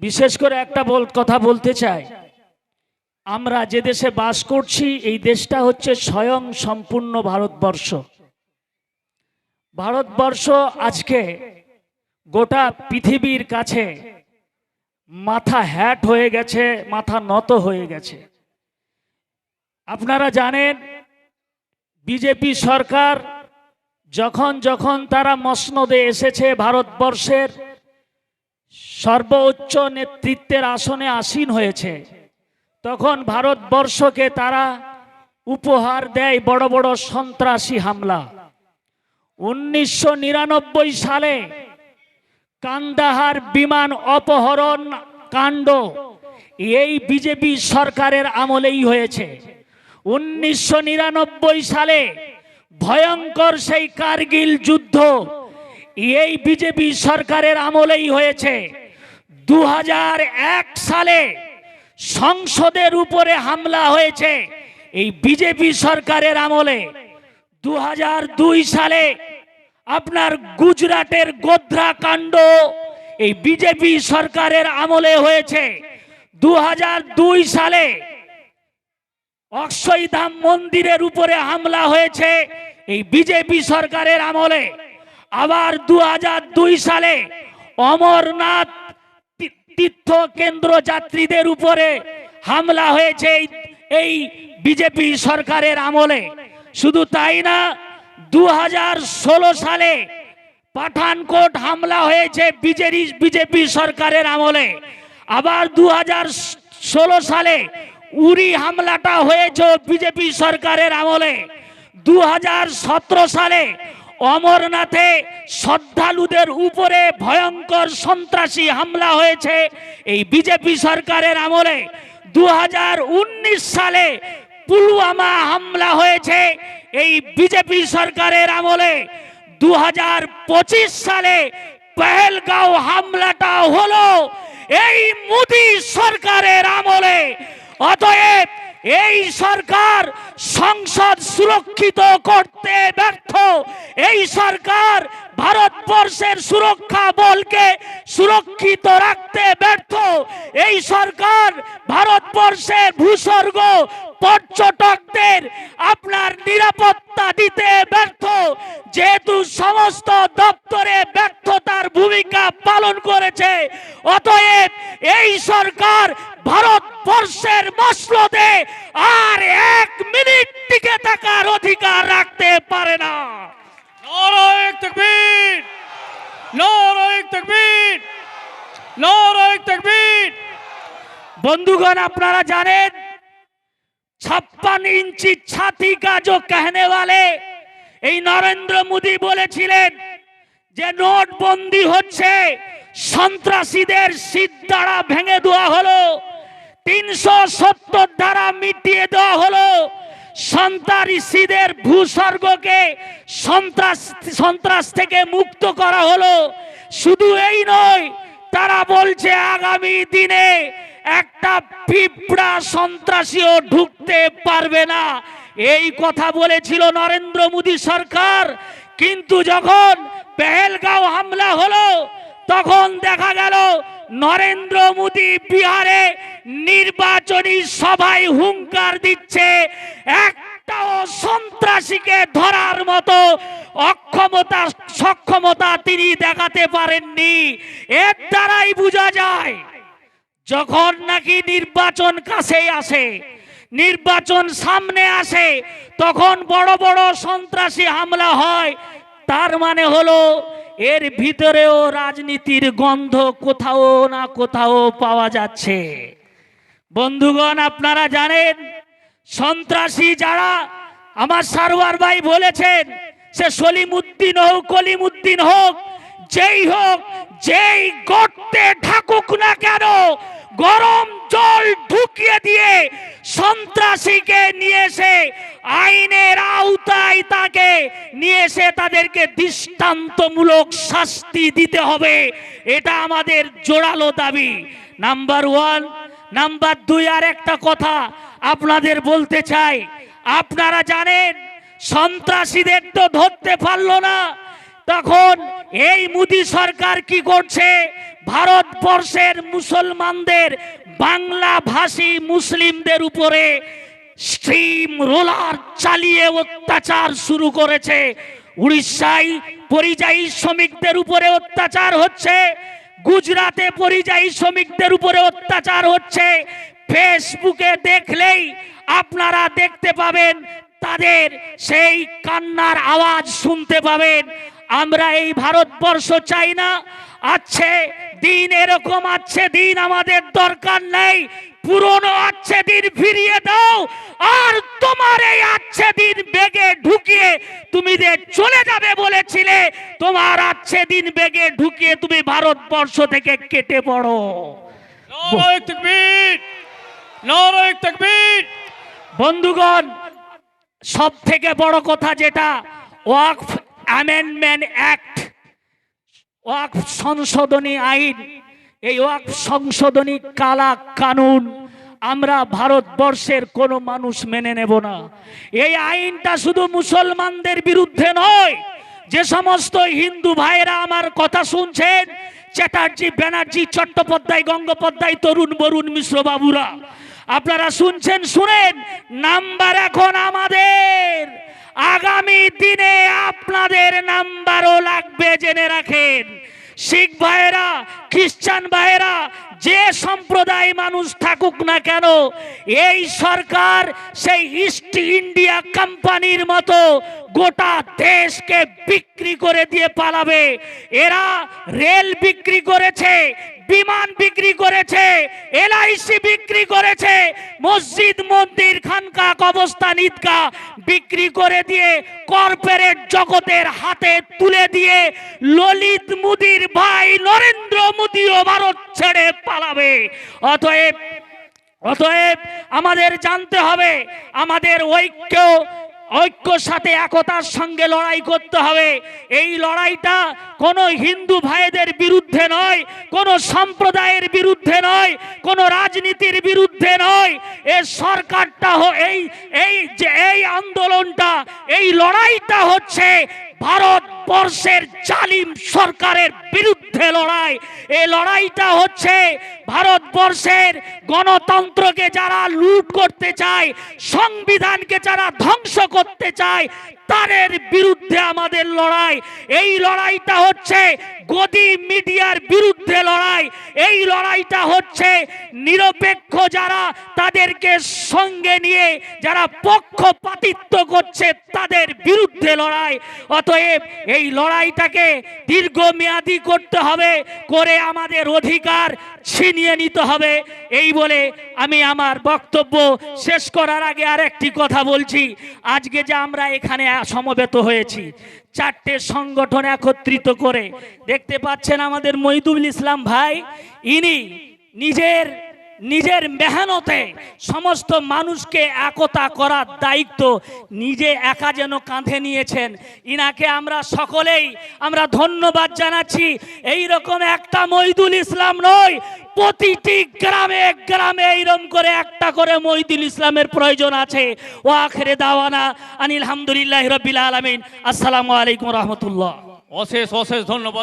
বিশেষ করে একটা বল কথা বলতে চাই। আমরা যে দেশে বাস করছি, এই দেশটা হচ্ছে স্বয়ং সম্পূর্ণ ভারতবর্ষ। ভারতবর্ষ আজকে গোটা পৃথিবীর কাছে মাথা হ্যাট হয়ে গেছে, মাথা নত হয়ে গেছে। আপনারা জানেন, বিজেপি সরকার যখন যখন তারা মসনদে এসেছে ভারতবর্ষের সর্বোচ্চ নেতৃত্বের আসনে আসীন হয়েছে। তখন ভারতবর্ষকে তারা উপহার দেয় বড় বড় সন্ত্রাসী হামলা। উনিশশো নিরানব্বই সালে কান্দাহার বিমান অপহরণ কাণ্ড এই বিজেপি সরকারের আমলেই হয়েছে। উনিশশো নিরানব্বই সালে ভয়ঙ্কর সেই কার্গিল যুদ্ধ এই বিজেপি সরকারের আমলেই হয়েছে। দু হাজার এক সালে সংসদের উপরে হামলা হয়েছে এই বিজেপি সরকারের আমলে। দু দুই সালে আপনার গুজরাটের গোধ্রা কাণ্ড এই বিজেপি সরকারের আমলে হয়েছে। দু দুই সালে অক্ষয়ধাম মন্দিরের উপরে হামলা হয়েছে এই বিজেপি সরকারের আমলে। আবার দু দুই সালে অমরনাথ তীর্থ কেন্দ্র যাত্রীদের উপরে হামলা হয়েছে এই- বিজেপি সরকারের আমলে। শুধু তাই না দু হাজার ষোলো সালে পাঠানকোট হামলা হয়েছে বিজেপি বিজেপি সরকারের আমলে। আবার দু হাজার ষোলো সালে উরি হামলাটা হয়েছে বিজেপি সরকারের আমলে। দু হাজার সতেরো সালে অমরনাথে শ্রদ্ধালুদের উপরে ভয়ঙ্কর সন্ত্রাসী হামলা হয়েছে। এই বিজেপি সরকারের আমলে দু হাজার উনিশ সালে পুলওয়ামা হামলা হয়েছে। এই বিজেপি সরকারের আমলে দু হাজার পঁচিশ সালে পেহেলগাঁও হামলাটা হলো। এই মোদি সরকারের আমলে। অতএব এই সরকার সংসদ সুরক্ষিত করতে ব্যর্থ। এই সরকার ভারতবর্ষের সুরক্ষা বলকে সুরক্ষিত রাখতে ব্যর্থ। এই সরকার ভারতবর্ষের ভূস্বর্গ পর্যটকদের আপনার নিরাপত্তা দিতে ব্যর্থ। যেহেতু সমস্ত দপ্তরে ব্যর্থতার ভূমিকা পালন করেছে, অতএব এই সরকার ভারতবর্ষের মসলদে আর এক মিনিট টিকে থাকার অধিকার রাখতে পারে না। নারায়ক তকবীর নারায়ক তকবীর নারায়ক তকবীর। বন্ধুগণ, আপনারা জানেন ছাপ্পান ইঞ্চি ছাতি কাজও কাহনে वाले এই নরেন্দ্র মোদী বলেছিলেন যে নোটবন্দি হচ্ছে, সন্ত্রাসীদের শীত দ্বারা ভেঙে দেওয়া হলো, তিনশো সত্তর দ্বারা মিটিয়ে দেওয়া হলো সন্ত্রাসীদের ভূস্বর্গকে সন্ত্রাস সন্ত্রাস থেকে মুক্ত করা হলো। শুধু এই নয়, তারা বলছে আগামী দিনে একটা পিঁপড়া সন্ত্রাসীও ঢুকতে পারবে না। এই কথা বলেছিল নরেন্দ্র মোদী সরকার। কিন্তু যখন পেহেলগাঁও হামলা হলো, তখন দেখা গেল নরেন্দ্র মোদী বিহারে নির্বাচনী সভায় হুঙ্কার দিচ্ছে। একটাও সন্ত্রাসীকে ধরার মতো অক্ষমতা, সক্ষমতা তিনি দেখাতে পারেননি। এর দ্বারাই বোঝা যায়, যখন নাকি নির্বাচন কাছে আসে, নির্বাচন সামনে আসে, তখন বড় বড় সন্ত্রাসী হামলা হয়। তার মানে হলো, এর ভিতরেও রাজনীতির গন্ধ কোথাও না কোথাও পাওয়া যাচ্ছে। বন্ধুগণ, আপনারা জানেন, সন্ত্রাসী যারা আমার সারওয়ার ভাই বলেছেন, সে সলিমুদ্দিন হোক, কলিমুদ্দিন হোক, যেই হোক, যেই গর্তে ঠাকুক না কেন, গরম জল ঢুকিয়ে দিয়ে সন্ত্রাসীকে নিয়ে এসে, আইনের আওতায় তাকে নিয়ে এসে তাদেরকে দৃষ্টান্তমূলক শাস্তি দিতে হবে। এটা আমাদের জোরালো দাবি। নাম্বার ওয়ান নাম্বার দুই আর একটা কথা আপনাদের বলতে চাই। আপনারা জানেন, সন্ত্রাসীদের তো ধরতে পারল না। তখন এই মোদি সরকার কি করছে? ভারতবর্ষের মুসলমানদের বাংলা ভাষী মুসলিমদের উপরে স্ট্রিম রোলার চালিয়ে অত্যাচার শুরু করেছে। উড়িষ্যায় পরিযায়ী শ্রমিকদের উপরে অত্যাচার হচ্ছে। গুজরাটে পরিযায়ী শ্রমিকদের উপরে অত্যাচার হচ্ছে। ফেসবুকে দেখলেই আপনারা দেখতে পাবেন, তাদের সেই কান্নার আওয়াজ শুনতে পাবেন। আমরা এই ভারতবর্ষ চাই না, আছে, দিন এরকম আছে, দিন আমাদের দরকার নেই। পুরনো আছে দিন ফিরিয়ে দাও আর তোমার এই আছে দিন বেগে ঢুকিয়ে তুমি যে চলে যাবে বলেছিলে তোমার আছে দিন বেগে ঢুকিয়ে তুমি ভারতবর্ষ থেকে কেটে পড়ো। বন্ধুগণ সব থেকে বড় কথা যেটা ওয়াকফ অ্যামেন্ডমেন্ট অ্যাক্ট ওয়াকফ সংশোধনী আইন এই ওয়াকফ সংশোধনী কালা কানুন আমরা ভারতবর্ষের কোনো মানুষ মেনে নেব না। এই আইনটা শুধু মুসলমানদের বিরুদ্ধে নয়, যে সমস্ত হিন্দু ভাইরা আমার কথা শুনছেন, চ্যাটার্জি ব্যানার্জি, চট্টোপাধ্যায়, গঙ্গোপাধ্যায়, তরুণ বরুণ মিশ্র বাবুরা, আপনারা শুনছেন, শুনেন, নাম্বার এখন আমাদের। আগামী দিনে আপনাদের নাম্বারও লাগবে, জেনে রাখেন। শিখ ভাইয়েরা খ্রিস্টান ভাইয়েরা, যে সম্প্রদায় মানুষ থাকুক না কেন, এই সরকার সেই ইস্ট ইন্ডিয়া কোম্পানির মতো গোটা দেশকে বিক্রি করে দিয়ে পালাবে। এরা রেল বিক্রি করেছে, বিমান বিক্রি করেছে এলআইসি বিক্রি করেছে, মসজিদ, মন্দির খানকা কবস্থান ঈদগাহ বিক্রি করে দিয়ে কর্পোরেট জগতের হাতে তুলে দিয়ে ললিত মুদির ভাই নরেন্দ্র মোদীও ভারত ছেড়ে পালাবে। অতএব অতএব আমাদের জানতে হবে, আমাদের ঐক্য ঐক্য সাথে একতার সঙ্গে লড়াই করতে হবে। এই লড়াইটা কোনো হিন্দু ভাইদের বিরুদ্ধে নয়, কোনো সম্প্রদায়ের বিরুদ্ধে নয়, কোনো রাজনীতির বিরুদ্ধে নয়। এ সরকারটা এই এই যে এই আন্দোলনটা, এই লড়াইটা হচ্ছে ভারতবর্ষের জালিম সরকারের বিরুদ্ধে লড়াই। এই লড়াইটা হচ্ছে ভারতবর্ষের গণতন্ত্রকে যারা লুট করতে চায়, সংবিধানকে যারা ধ্বংস করতে চায়, তাদের বিরুদ্ধে আমাদের লড়াই। এই লড়াইটা হচ্ছে গদি মিডিয়ার বিরুদ্ধে লড়াই। এই লড়াইটা হচ্ছে নিরপেক্ষ যারা তাদেরকে সঙ্গে নিয়ে, যারা পক্ষপাতিত্ব করছে তাদের বিরুদ্ধে লড়াই। অতএব এই লড়াইটাকে দীর্ঘমেয়াদী করতে হবে, করে আমাদের অধিকার ছিনিয়ে নিতে হবে। এই বলে আমি আমার বক্তব্য শেষ করার আগে আর একটি কথা বলছি। আজকে যে আমরা এখানে সমবেত হয়েছি চারটে সংগঠন একত্রিত করে। দেখতে পাচ্ছেন আমাদের মহিদুল ইসলাম ভাই ইনি নিজের নিজের মেহনতে সমস্ত মানুষকে একতা করার দায়িত্ব নিজে একা যেন কাঁধে নিয়েছেন। ইনাকে আমরা সকলেই আমরা ধন্যবাদ জানাচ্ছি। এই রকম একটা মহিদুল ইসলাম নয়, প্রতিটি গ্রামে গ্রামে এইরকম করে একটা করে মহিদুল ইসলামের প্রয়োজন আছে। ও আখরে দাওয়ানা, আনিল হামদুলিল্লাহ রবিল আলমিন। আসসালামু আলাইকুম রহমতুল্লাহ। অশেষ অশেষ ধন্যবাদ।